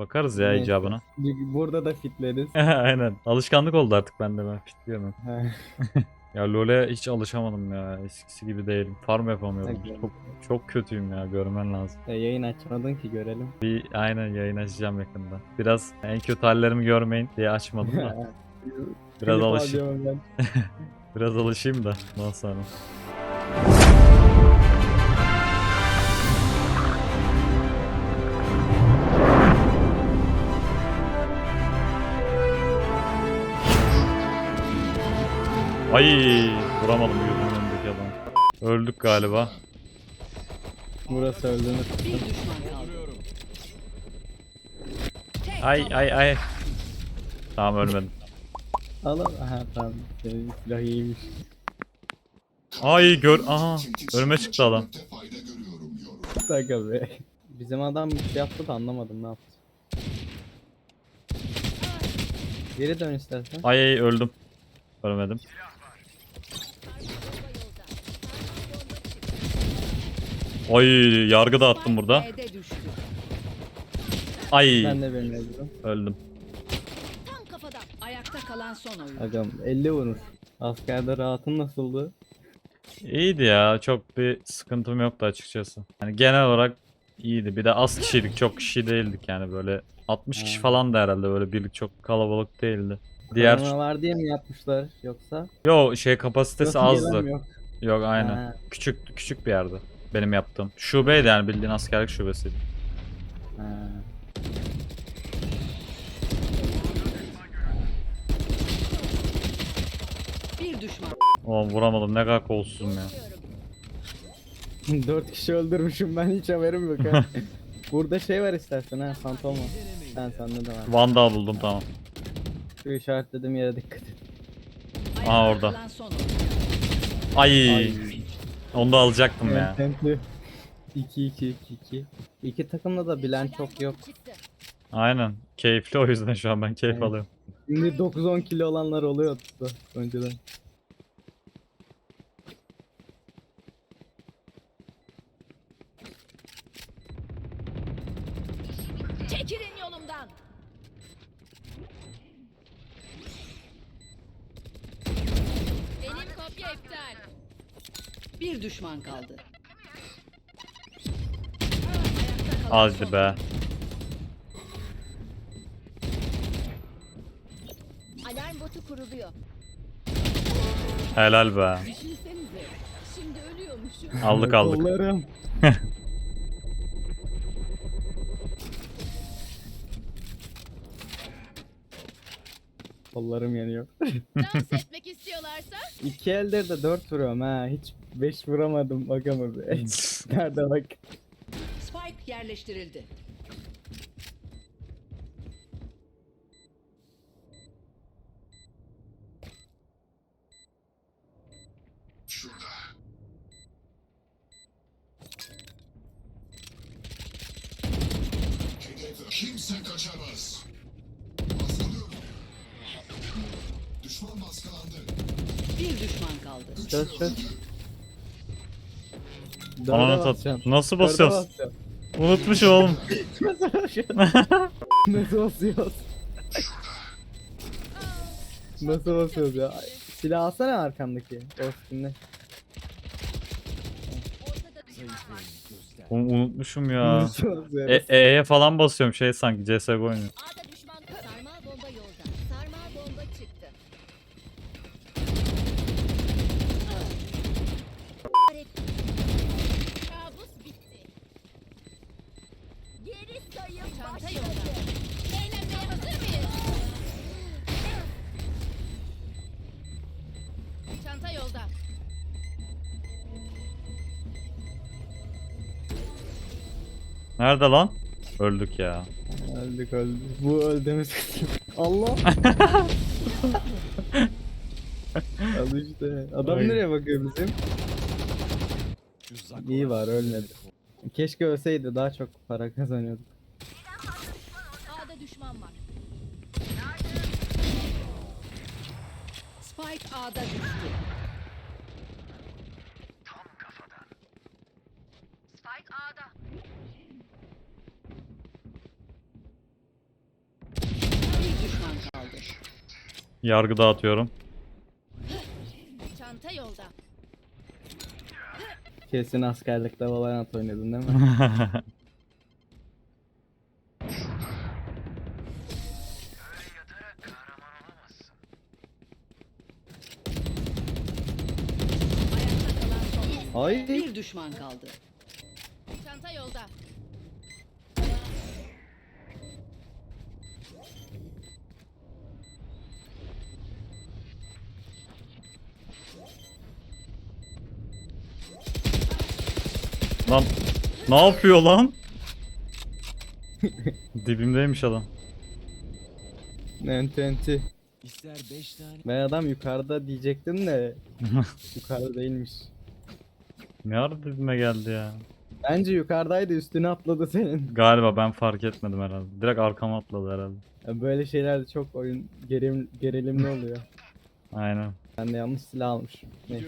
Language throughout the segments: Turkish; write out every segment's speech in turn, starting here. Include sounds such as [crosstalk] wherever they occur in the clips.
Bakarız ya Neyse. icabına. [laughs] Burada da fitleriz. [laughs] Aynen. Alışkanlık oldu artık bende ben fitliyorum. [laughs] Ya LoL'e hiç alışamadım ya. Eskisi gibi değilim. Farm yapamıyorum. Hadi. Çok, çok kötüyüm ya. Görmen lazım. e, yayın açmadın ki görelim. Bir aynen yayın açacağım yakında. Biraz en kötü hallerimi görmeyin diye açmadım da. Biraz alışayım. Biraz alışayım da ondan sonra. Ay vuramadım gözümün önündeki adam. Öldük galiba. Burası kaldı. Ay ay ay. Tamam ölmedim. Al al. Aha tamam. Senin silah iyiymiş. Ay gör. Aha. Önüme çıktı adam. Taka be. Bizim adam bir şey yaptı da anlamadım ne yaptı. Geri dön istersen. Ay ay öldüm. Ölmedim. Ay yargı da attım burada. Ay Ben de benim öldüm. öldüm. Tam kafadan. Ayakta kalan son oyun. Agam 50 vurmuş. Askerde rahatın nasıldı? İyiydi ya. Çok bir sıkıntım yoktu açıkçası. Yani genel olarak iyiydi. Bir de az kişiydik. Çok kişi değildik yani böyle. 60 kişi falan da herhalde böyle birlik çok kalabalık değildi. Diğer Korona var diye mi yapmışlar yoksa? yo şey kapasitesi Yoksa gelen azdı. mi Yok. Yok aynen. Ha. Küçük küçük bir yerde. Benim yaptığım. Şubeydi yani bildiğin askerlik şubesiydi. Bir düşman. Oğlum vuramadım ne kadar kolsuzum ya. [laughs] 4 kişi öldürmüşüm ben hiç haberim yok ha. [laughs] Burada şey var istersen ha fantom var. Sen sende de var. Vandal buldum tamam. Şu işaretlediğim yere dikkat et. Aa, orada. oyun. Ay. Onu da alacaktım ya. Templi. 2 2 2 2. İki takımda da bilen çok yok. Aynen. Keyifli o yüzden şu an ben keyif Evet. alıyorum. Şimdi 9-10 kilo olanlar oluyordu da önceden. Bir düşman kaldı. Hadi be. Alarm botu kuruluyor. Helal be. Düşünsenize. Şimdi ölüyormuşum. Aldık aldık. Kollarım. [laughs] Kollarım yanıyor. Dans [laughs] etmek istiyorlarsa İki eldir de 4 vuruyorum ha. Hiç 5 vuramadım bakamadı. [laughs] Nerede bak. Spike yerleştirildi. Kimse kaçamaz. Bir düşman kaldı. Çöz çöz. Dörde Ananı basacağım. tat. Nasıl basıyoruz? Unutmuşum oğlum. [laughs] [laughs] Nasıl basıyoruz? Nasıl basıyoruz? Nasıl basıyoruz ya? Silah alsana arkamdaki. O skinle. Oğlum unutmuşum ya. E? E'ye falan basıyorum şey sanki CSGO oynuyor. Nerede lan? Öldük ya. Öldük öldük. Bu öldüğümüz [laughs] Allah. [laughs] Al işte. Adam Ay. nereye bakıyor bizim? İyi var ölmedi. Keşke ölseydi daha çok para kazanıyorduk. A'da düşman var. Spike A'da düştü. Yargı dağıtıyorum. Çanta yolda. Kesin askerlikte Valorant oynadın değil mi? Ay. Bir düşman kaldı. Çanta yolda. Lan ne yapıyor lan? Dibimdeymiş adam. Enti enti. İster 5 tane. Ben adam yukarıda diyecektim de [laughs] yukarıda değilmiş. Ne ara dibime geldi ya. Bence yukarıdaydı üstüne atladı senin. Galiba ben fark etmedim herhalde. Direkt arkama atladı herhalde. Ya Böyle şeylerde çok oyun gerim, gerilimli oluyor. Aynen. Ben de yanlış silah almış. Ne?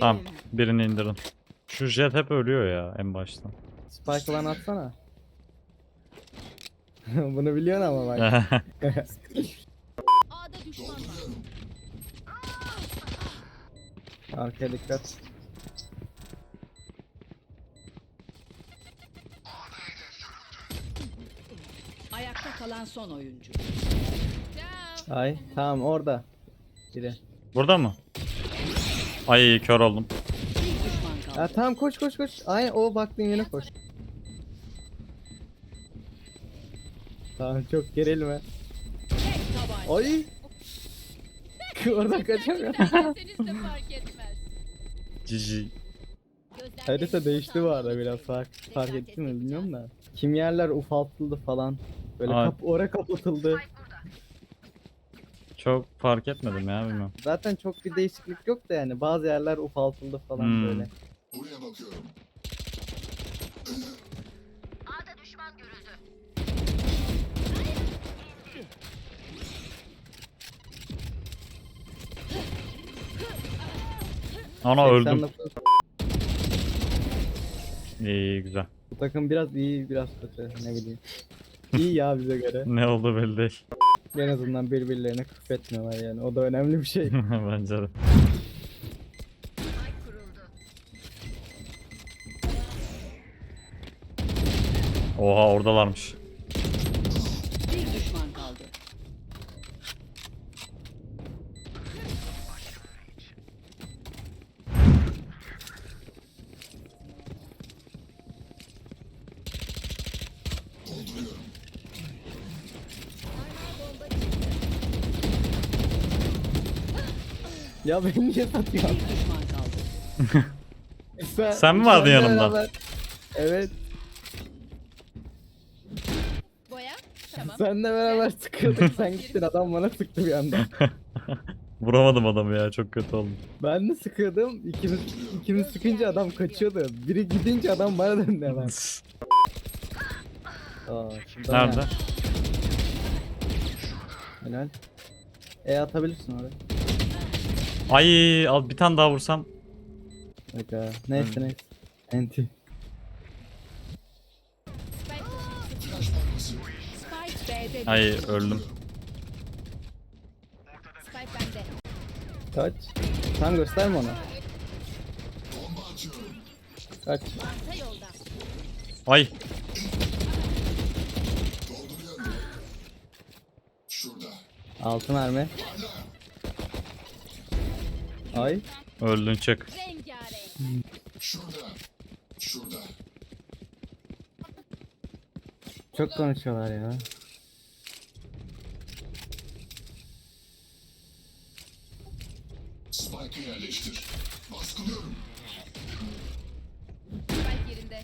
Tamam. Birini indirin. Şu jet hep ölüyor ya en baştan. Spike falan atsana. [laughs] Bunu biliyorsun ama bak. [laughs] A'da düşman var. Arkaya dikkat. Ayakta kalan son oyuncu. Ay tamam orada. Biri. Burada mı? Ay kör oldum. Ha tamam koş koş koş. Ay o baktığın yöne koş. Tamam çok gerilme. Ay. [laughs] Oradan kaçamıyor. Giderseniz de fark etmez. Cici. Harita değişti bu arada biraz fark, fark ettin mi bilmiyorum da. Kimyerler ufaltıldı falan. Böyle Ay. kap oraya kapatıldı. Çok fark etmedim ya bilmiyorum. Zaten çok bir değişiklik yok da yani bazı yerler ufaltıldı falan Hmm. böyle. Buraya bakıyorum. Ana öldüm. 89. İyi güzel. Bu takım biraz iyi biraz kötü ne bileyim. İyi ya bize göre. [laughs] Ne oldu belli değil. En azından birbirlerine küfretmiyorlar yani. O da önemli bir şey. [laughs] Bence de. Oha oradalarmış. Bir düşman kaldı. Dolduruyorum. Ya beni niye satıyorsun? Sen, Sen mi vardın senle yanımda? beraber- Evet. Boya. Tamam. Senle beraber sıkıyorduk. Sen gittin adam bana sıktı bir anda. [laughs] Vuramadım adamı ya çok kötü oldu. Ben de sıkıyordum. İkimiz, ikimiz sıkınca adam kaçıyordu. Biri gidince adam bana döndü hemen. [laughs] Aa, Nerede? ne? Helal. E atabilirsin oraya. Ay al bir tane daha vursam. Bak Neyse neyse. Enti. Ay öldüm. Kaç. Tam gösterme atıyorum. Kaç. Ay Dolduruyorum. Şurada. Altı mermi. Ay. öldün çık. Şurada. Şurada. Çok konuşuyorlar ya. Spike'ı yerleştir. Baskılıyorum. Spike yerinde.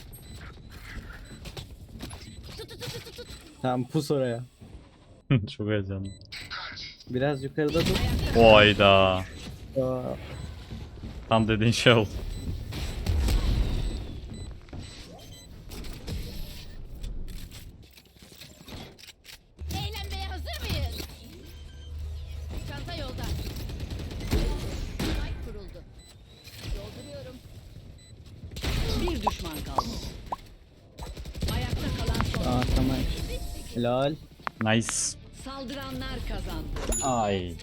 Tamam pus oraya. [laughs] çok heyecanlı. Biraz yukarıda dur. Oyda. Aa, Tam dediğin şey oldu. Eğlenmeye hazır mıyız? Çanta yolda. Kuruldu. Dolduruyorum. bir düşman kaldı. Ayakta Aa tamam. Helal. Nice. Saldıranlar kazandı. Ay.